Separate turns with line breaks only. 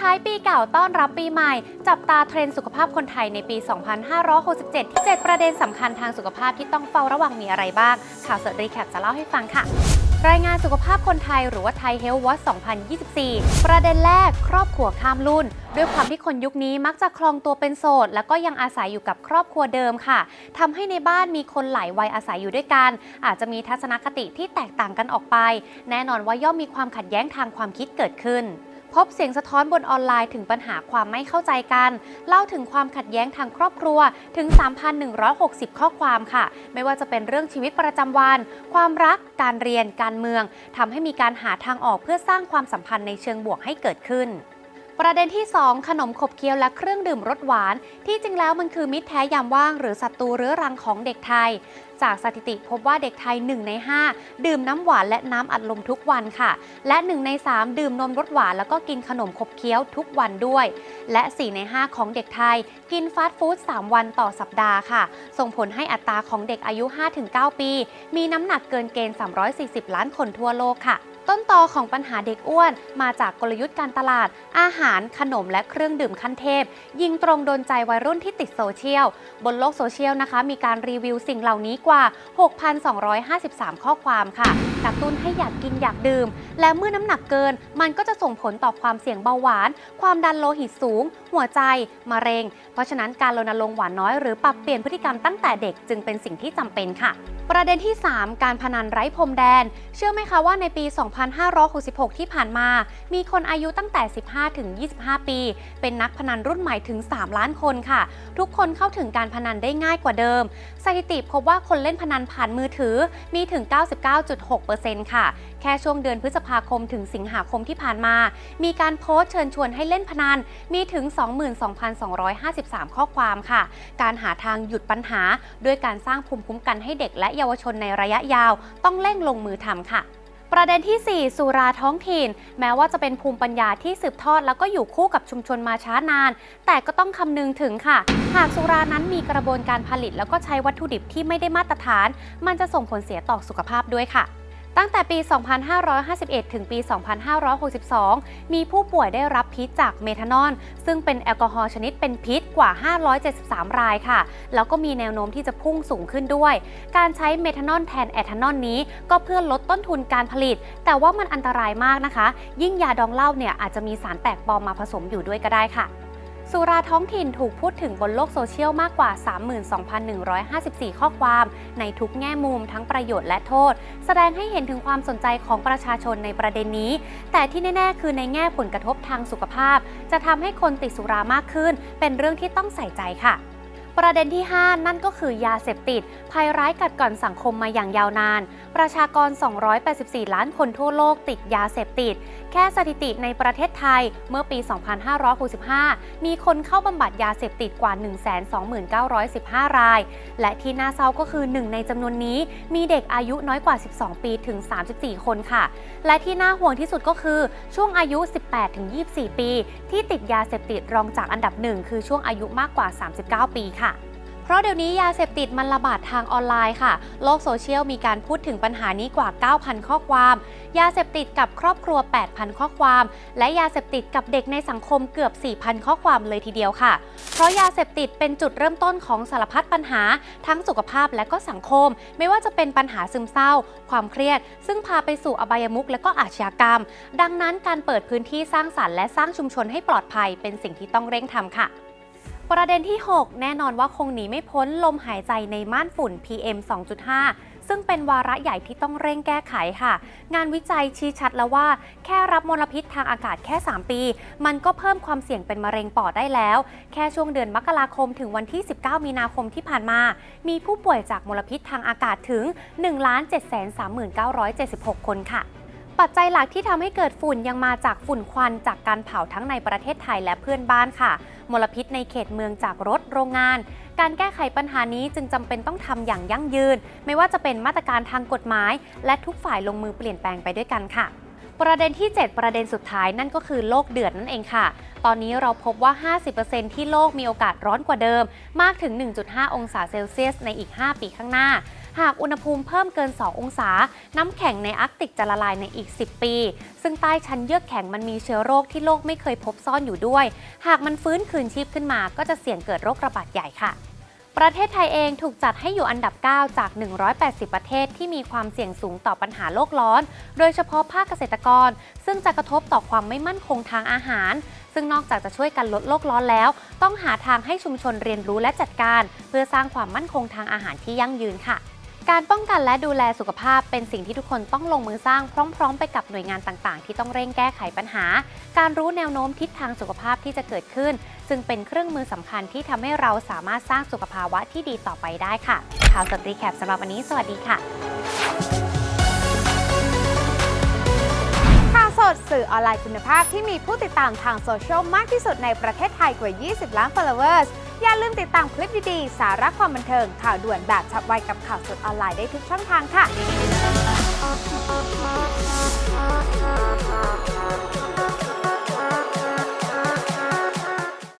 ท้ายปีเก่าต้อนรับปีใหม่ จับตาเทรนด์สุขภาพคนไทยในปี 2567 7ประเด็นสำคัญทางสุขภาพที่ต้องเฝ้าระวังมีอะไรบ้าง ข่าวสดรีแคปจะเล่าให้ฟังค่ะ รายงานสุขภาพคนไทยหรือว่าไทยเฮลท์วอ2024 ประเด็นแรก ครอบครัวข้ามรุ่นด้วยความที่คนยุคนี้มักจะคลองตัวเป็นโสด แล้วก็ยังอาศัยอยู่กับครอบครัวเดิมค่ะทำให้ในบ้านมีคนหลายวัยอาศัยอยู่ด้วยกัน อาจจะมีทัศนคติที่แตกต่างกันออกไป แน่นอนว่าย่อมมีความขัดแย้งทางความคิดเกิดขึ้น พบเสียงสะท้อนบนออนไลน์ถึงปัญหาความไม่เข้าใจกัน เล่าถึงความขัดแย้งทางครอบครัวถึง 3,160 ข้อความค่ะ ไม่ว่าจะเป็นเรื่องชีวิตประจำวัน ความรัก การเรียน การเมืองทำให้มีการหาทางออกเพื่อสร้างความสัมพันธ์ในเชิงบวกให้เกิดขึ้นประเด็นที่ 2 ขนมขบเคี้ยวและเครื่องดื่มรสหวาน ที่จริงแล้วมันคือมิตรแท้ยามว่างหรือศัตรูเรื้อรังของเด็กไทย จากสถิติพบว่าเด็กไทย 1 ใน 5 ดื่มน้ำหวานและน้ำอัดลมทุกวันค่ะ และ 1 ใน 3 ดื่มนมรสหวานแล้วก็กินขนมขบเคี้ยวทุกวันด้วย และ 4 ใน 5 ของเด็กไทย กินฟาสต์ฟู้ด3 วันต่อสัปดาห์ค่ะ ส่งผลให้อัตราของเด็กอายุ 5-9 ปี มีน้ำหนักเกินเกณฑ์ 340 ล้านคนทั่วโลกค่ะต้นตอของปัญหาเด็กอ้วนมาจากกลยุทธ์การตลาด อาหารขนมและเครื่องดื่มขั้นเทพ ยิงตรงโดนใจวัยรุ่นที่ติดโซเชียล บนโลกโซเชียลนะคะ มีการรีวิวสิ่งเหล่านี้กว่าว่า 6,253 ข้อความค่ะกระตุ้นให้อยากกินอยากดื่ม และเมื่อน้ำหนักเกิน มันก็จะส่งผลต่อความเสี่ยงเบาหวาน ความดันโลหิตสูง หัวใจ มะเร็ง เพราะฉะนั้นการรณรงค์หวานน้อยหรือปรับเปลี่ยนพฤติกรรมตั้งแต่เด็กจึงเป็นสิ่งที่จำเป็นค่ะประเด็นที่ 3 การพนันไร้พรมแดน เชื่อไหมคะว่าในปี 2566 ที่ผ่านมา มีคนอายุตั้งแต่ 15 ถึง 25 ปี เป็นนักพนันรุ่นใหม่ถึง 3 ล้านคนค่ะ ทุกคนเข้าถึงการพนันได้ง่ายกว่าเดิม สถิติพบว่าคนเล่นพนันผ่านมือถือมีถึง 99.6%ค่ะ แค่ช่วงเดือนพฤษภาคมถึงสิงหาคมที่ผ่านมา มีการโพสต์เชิญชวนให้เล่นพนัน มีถึง 22,253 ข้อความค่ะ การหาทางหยุดปัญหา ด้วยการสร้างภูมิคุ้มกันให้เด็กและเยาวชนในระยะยาว ต้องเร่งลงมือทำค่ะประเด็นที่ 4 สุราท้องถิ่น แม้ว่าจะเป็นภูมิปัญญาที่สืบทอดแล้วก็อยู่คู่กับชุมชนมาช้านาน แต่ก็ต้องคำนึงถึงค่ะ หากสุรานั้นมีกระบวนการผลิต แล้วก็ใช้วัตถุดิบที่ไม่ได้มาตรฐาน มันจะส่งผลเสียต่อสุขภาพด้วยค่ะ ตั้งแต่ปี 2551 ถึงปี 2562 มีผู้ป่วยได้รับพิษจากเมทานอล ซึ่งเป็นแอลกอฮอล์ชนิดเป็นพิษกว่า 573 รายค่ะ แล้วก็มีแนวโน้มที่จะพุ่งสูงขึ้นด้วย การใช้เมทานอลแทนแอทานอลนี้ ก็เพื่อลดต้นทุนการผลิต แต่ว่ามันอันตรายมากนะคะ ยิ่งยาดองเหล้าเนี่ยอาจจะมีสารแปลกปลอมมาผสมอยู่ด้วยก็ได้ค่ะ สุราท้องถิ่นถูกพูดถึงบนโลกโซเชียลมากกว่า 32,154 ข้อความในทุกแง่มุมทั้งประโยชน์และโทษ แสดงให้เห็นถึงความสนใจของประชาชนในประเด็นนี้ แต่ที่แน่ ๆ คือในแง่ผลกระทบทางสุขภาพ จะทำให้คนติดสุรามากขึ้น เป็นเรื่องที่ต้องใส่ใจค่ะ ประเด็นที่ 5 นั่นก็คือยาเสพติด ภัยร้ายกัดก่อนสังคมมาอย่างยาวนาน ประชากร 284 ล้านคนทั่วโลกติดยาเสพติด แค่สถิติในประเทศไทยเมื่อปี 2565 มีคนเข้าบำบัดยาเสพติดกว่า 129,115 ราย และที่น่าเศร้าก็คือหนึ่งในจำนวนนี้ มีเด็กอายุน้อยกว่า 12 ปีถึง 34 คนค่ะ และที่น่าห่วงที่สุดก็คือช่วงอายุ 18-24 ปี ที่ติดยาเสพติดรองจากอันดับหนึ่งคือช่วงอายุมากกว่า 39 ปีค่ะ ราะเดี๋ยวนี้ยาเสพติดมันระบาดทางออนไลน์ค่ะ โลกโซเชียลมีการพูดถึงปัญหานี้กว่า 9,000 ข้อความ ยาเสพติดกับครอบครัว 8,000 ข้อความ และยาเสพติดกับเด็กในสังคมเกือบ 4,000 ข้อความเลยทีเดียวค่ะ เพราะยาเสพติดเป็นจุดเริ่มต้นของสารพัดปัญหา ทั้งสุขภาพและก็สังคม ไม่ว่าจะเป็นปัญหาซึมเศร้า ความเครียด ซึ่งพาไปสู่อบายมุขและก็อาชญากรรม ดังนั้นการเปิดพื้นที่สร้างสรรค์และสร้างชุมชนให้ปลอดภัยเป็นสิ่งที่ต้องเร่งทำค่ะ ประเด็นที่ 6 แน่นอนว่าคงหนีไม่พ้นลมหายใจในม่านฝุ่น PM 2.5 ซึ่งเป็นวาระใหญ่ที่ต้องเร่งแก้ไขค่ะ งานวิจัยชี้ชัดแล้วว่า แค่รับมลพิษทางอากาศแค่ 3 ปี มันก็เพิ่มความเสี่ยงเป็นมะเร็งปอดได้แล้ว แค่ช่วงเดือนมกราคมถึงวันที่ 19 มีนาคมที่ผ่านมา มีผู้ป่วยจากมลพิษทางอากาศถึง 1,739,76 คนค่ะปัจจัยหลักที่ทำให้เกิดฝุ่นยังมาจากฝุ่นควันจากการเผาทั้งในประเทศไทยและเพื่อนบ้านค่ะ มลพิษในเขตเมืองจากรถโรงงาน การแก้ไขปัญหานี้จึงจำเป็นต้องทำอย่างยั่งยืน ไม่ว่าจะเป็นมาตรการทางกฎหมาย และทุกฝ่ายลงมือเปลี่ยนแปลงไปด้วยกันค่ะประเด็นที่ 7 ประเด็นสุดท้ายนั่นก็คือโลกเดือดนั่นเองค่ะ ตอนนี้เราพบว่า 50%ที่โลกมีโอกาสร้อนกว่าเดิม มากถึง 1.5 องศาเซลเซียสในอีก 5 ปีข้างหน้า หากอุณหภูมิเพิ่มเกิน 2 องศา น้ำแข็งในอาร์กติกจะละลายในอีก 10 ปี ซึ่งใต้ชั้นเยือกแข็งมันมีเชื้อโรคที่โลกไม่เคยพบซ่อนอยู่ด้วย หากมันฟื้นคืนชีพขึ้นมา ก็จะเสี่ยงเกิดโรคระบาดใหญ่ค่ะประเทศไทยเองถูกจัดให้อยู่อันดับ 9 จาก 180 ประเทศที่มีความเสี่ยงสูงต่อปัญหาโลกร้อน โดยเฉพาะภาคเกษตรกร ซึ่งจะกระทบต่อความไม่มั่นคงทางอาหาร ซึ่งนอกจากจะช่วยกันลดโลกร้อนแล้ว ต้องหาทางให้ชุมชนเรียนรู้และจัดการ เพื่อสร้างความมั่นคงทางอาหารที่ยั่งยืนค่ะ การป้องกันและดูแลสุขภาพเป็นสิ่งที่ทุกคนต้องลงมือสร้างพร้อม ๆ ไปกับหน่วยงานต่างๆ ที่ต้องเร่งแก้ไขปัญหา การรู้แนวโน้มทิศทางสุขภาพที่จะเกิดขึ้น ซึ่งเป็นเครื่องมือสำคัญที่ทำให้เราสามารถสร้างสุขภาวะที่ดีต่อไปได้ค่ะข่าวสดรีแคปสำหรับวันนี้ สวัสดีค่ะ
ข่าวสดสื่อออนไลน์คุณภาพที่มีผู้ติดตามทางโซเชียลมากที่สุดในประเทศไทยกว่า 20 ล้าน followers อย่าลืมติดตามคลิปดีๆ สาระความบันเทิงข่าวด่วนแบบฉับไวกับข่าวสดออนไลน์ได้ทุกช่องทางค่ะ